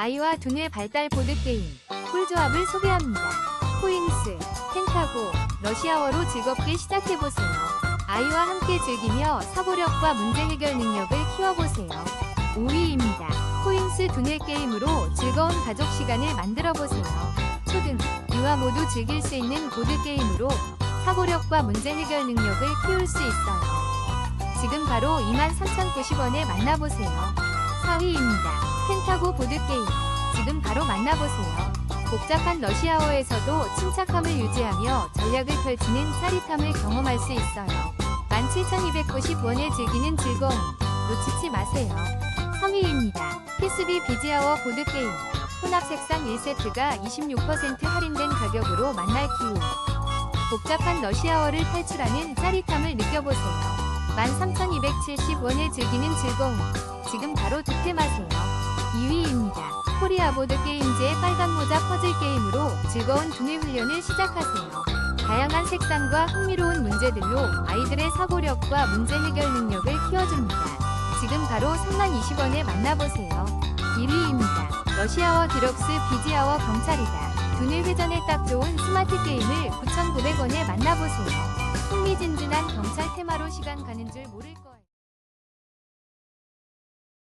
아이와 두뇌 발달 보드게임, 꿀조합을 소개합니다. 코잉스, 펜타고, 러시아어로 즐겁게 시작해보세요. 아이와 함께 즐기며 사고력과 문제 해결 능력을 키워보세요. 5위입니다. 코잉스 두뇌 게임으로 즐거운 가족 시간을 만들어보세요. 초등, 유아 모두 즐길 수 있는 보드게임으로 사고력과 문제 해결 능력을 키울 수 있어요. 지금 바로 23,090원에 만나보세요. 4위입니다. 펜타고 보드게임. 지금 바로 만나보세요. 복잡한 러시아어에서도 침착함을 유지하며 전략을 펼치는 짜릿함을 경험할 수 있어요. 17,290원에 즐기는 즐거움. 놓치지 마세요. 3위입니다. PSB 비지아워 보드게임. 혼합 색상 1세트가 26% 할인된 가격으로 만날 기회. 복잡한 러시아어를 탈출하는 짜릿함을 느껴보세요. 13,270원에 즐기는 즐거움. 지금 바로 득템하세요. 2위입니다. 코리아 보드 게임즈의 빨간 모자 퍼즐 게임으로 즐거운 두뇌 훈련을 시작하세요. 다양한 색상과 흥미로운 문제들로 아이들의 사고력과 문제 해결 능력을 키워줍니다. 지금 바로 3만 20원에 만나보세요. 1위입니다. 러시아어 디럭스 비지아워 경찰이다. 두뇌 회전에 딱 좋은 스마트 게임을 9,900원에 만나보세요. 흥미진진한 경찰 테마로 시간 가는 줄 모를 거